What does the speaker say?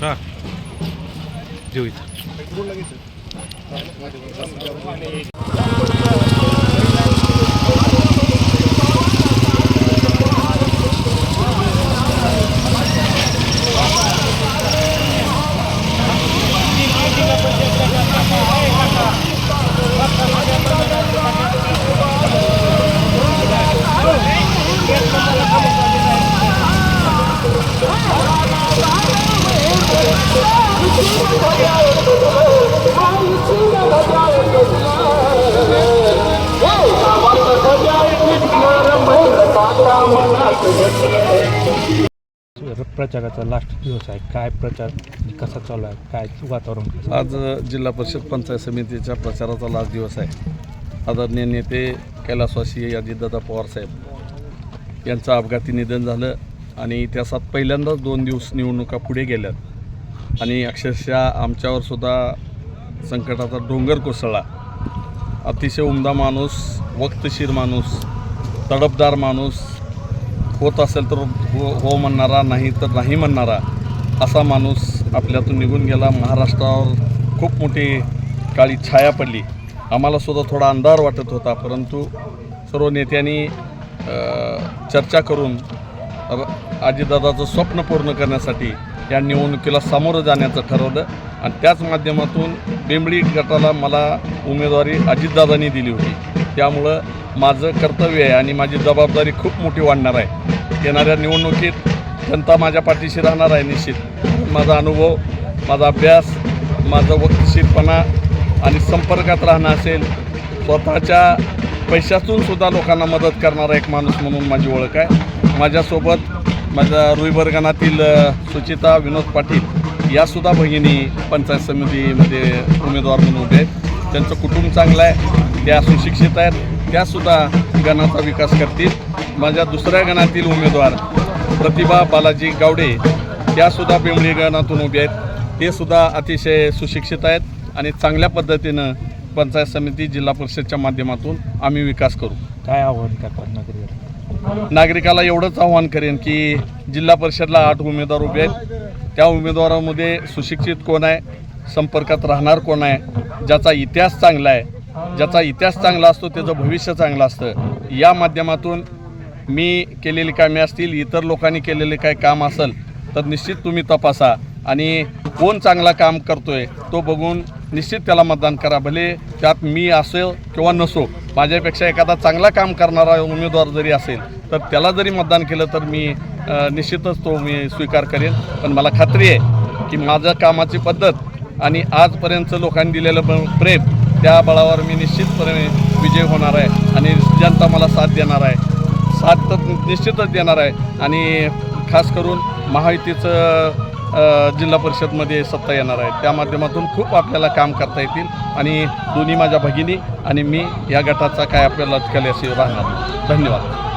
हां. देऊ इथं. प्रचाराचा लास्ट दिवस आहे. काय प्रचार कसा चालू आहे? काय वातावरण आज जिल्हा परिषद पंचायत समितीच्या प्रचाराचा लास्ट दिवस आहे. आदरणीय नेते कैलासवासी अजितदादा पवारसाहेब यांचं अपघाती निधन झालं आणि इतिहासात पहिल्यांदाच दोन दिवस निवडणुका पुढे गेल्यात. आणि अक्षरशः आमच्यावर सुद्धा संकटाचा डोंगर कोसळला. अतिशय उमदा माणूस वक्तशीर माणूस तडपदार माणूस होत असेल तर हो हो म्हणणारा नाही तर नाही म्हणणारा असा माणूस आपल्यातून निघून गेला. महाराष्ट्रावर खूप मोठी काळी छाया पडली. आम्हालासुद्धा थोडा अंधार वाटत होता परंतु सर्व नेत्यांनी चर्चा करून र- स्वप्न पूर्ण करण्यासाठी या निवडणुकीला सामोरं जाण्याचं ठरवलं आणि त्याच माध्यमातून बेंबळी गटाला मला उमेदवारी अजितदादांनी दिली होती. त्यामुळं माझं कर्तव्य आहे आणि माझी जबाबदारी खूप मोठी वाढणार आहे. येणाऱ्या निवडणुकीत जनता माझ्या पाठीशी राहणार आहे निश्चित. माझा अनुभव माझा अभ्यास माझं वक्तशीरपणा आणि संपर्कात राहणं असेल स्वतःच्या पैशातून सुद्धा लोकांना मदत करणारा एक माणूस म्हणून माझी ओळख आहे. माझ्यासोबत माझ्या रुईवर्गणातील सुचिता विनोद पाटील यासुद्धा भगिनी पंचायत समितीमध्ये उमेदवार म्हणून उभे आहेत. त्यांचं कुटुंब चांगलं आहे. त्या सुशिक्षित आहेत. त्यासुद्धा गणाचा विकास करतील. माझ्या दुसऱ्या गणातील उमेदवार प्रतिभा बालाजी गावडे त्यासुद्धा बेंबळी गणातून उभे आहेत. ते सुद्धा अतिशय सुशिक्षित आहेत आणि चांगल्या पद्धतीनं पंचायत समिती जिल्हा परिषदच्या माध्यमातून आम्ही विकास करू. काय आव्हान करतात नागरिकाला एवढंच आव्हान करेन की जिल्हा परिषदला आठ उमेदवार उभे आहेत. त्या उमेदवारामध्ये सुशिक्षित कोण आहे? संपर्कात राहणार कोण आहे? ज्याचा इतिहास चांगला आहे ज्याचा इतिहास चांगला असतो त्याचं भविष्य चांगलं असतं. या माध्यमातून मी केलेली कामे असतील इतर लोकांनी केलेले काय काम असेल तर निश्चित तुम्ही तपासा. आणि कोण चांगला काम करतोय तो बघून निश्चित त्याला मतदान करा. भले त्यात मी असेल किंवा नसो माझ्यापेक्षा एखादा चांगला काम करणारा उमेदवार जरी असेल तर त्याला जरी मतदान केलं तर मी निश्चितच तो मी स्वीकार करेन. पण मला खात्री आहे की माझ्या कामाची पद्धत आणि आजपर्यंत लोकांनी दिलेलं प्रेम त्या बळावर मी निश्चितपणे विजय होणार आहे आणि जनता मला साथ देणार आहे. साथ तर निश्चितच देणार आहे आणि खास करून महायुतीचं जिल्हा परिषदमध्ये सत्ता येणार आहे. त्या माध्यमातून खूप आपल्याला काम करता येतील आणि दोन्ही माझ्या भगिनी आणि मी या गटाचा काय आपल्याला केल्याशी राहणार. धन्यवाद.